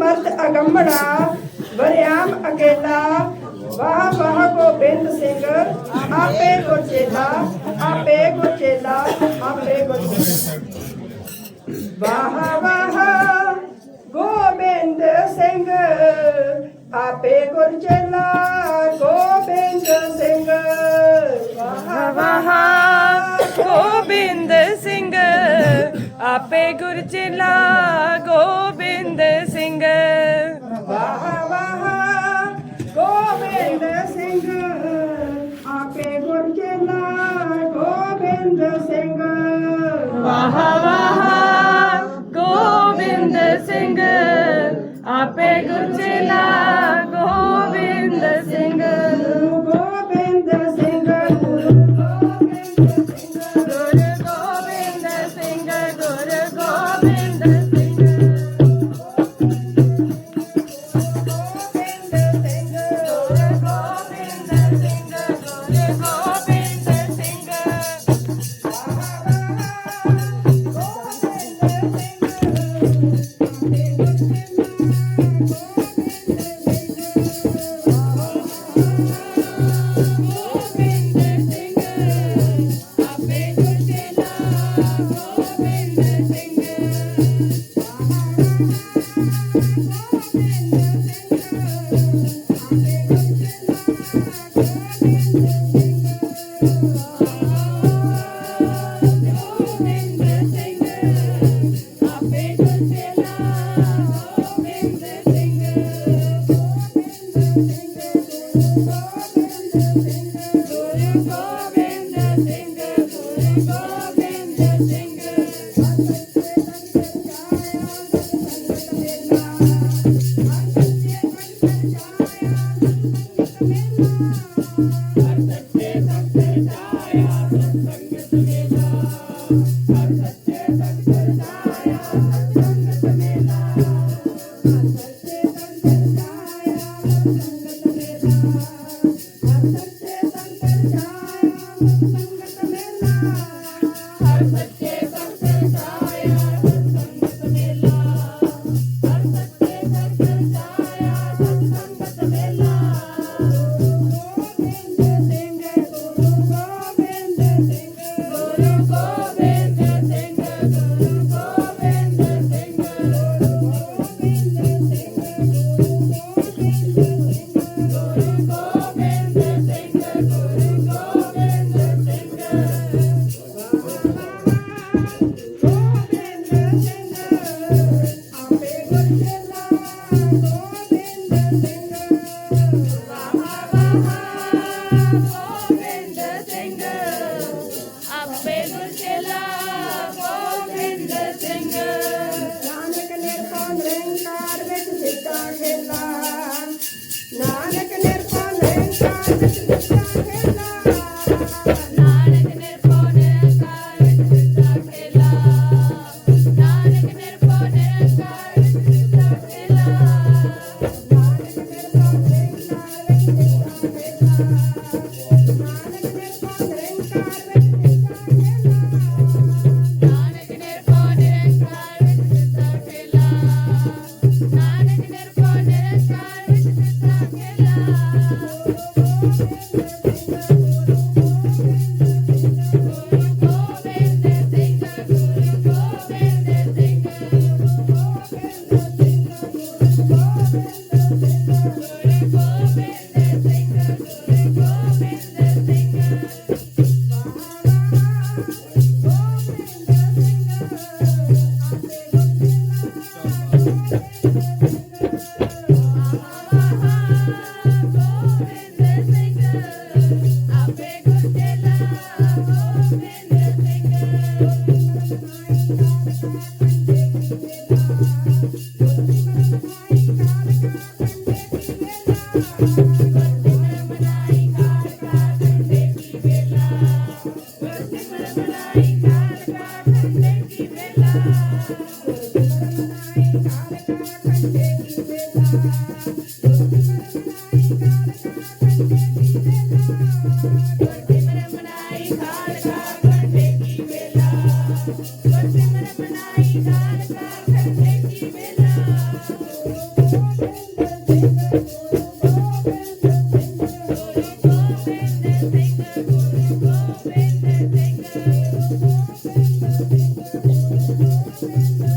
मर्द अगमड़ा वरयाम अकेला वाह वाह गोबिंद सिंह आपे को चेला आपे को चेला आपे को वाह वाह गोबिंद सिंह आपे गुरचेला गोबिंद सिंह वाह वाह गोबिंद सिंह ਆਪੇ ਗੁਰ ਚੇਲਾ Gobind Singh. dancing. Good. Bye.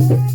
thank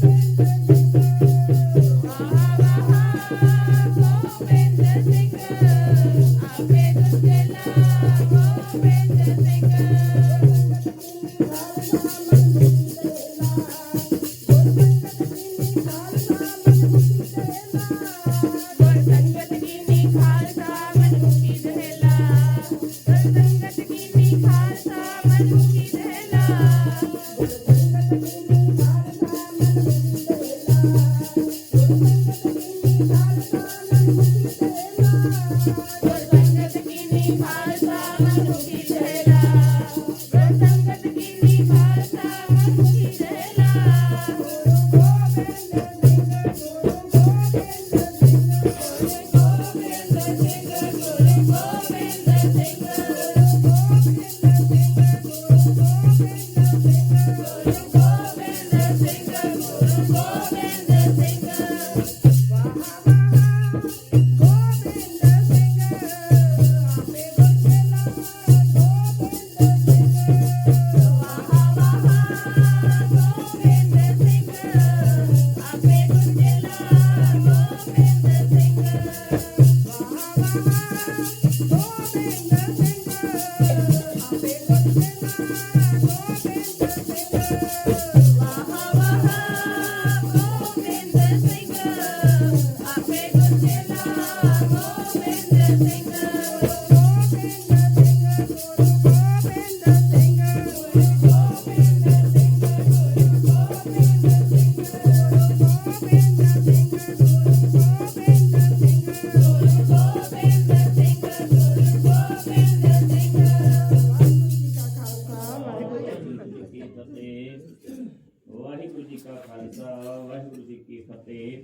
Khalsa Waheguru ji ਕੀ ਫਤਿਹ।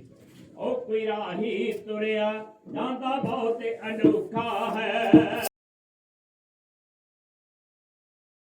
ਉਹ ਕੋਈ ਰਾਹੀ ਤੁਰਿਆ ਜਾਂਦਾ ਬਹੁਤ ਅਨੋਖਾ ਹੈ।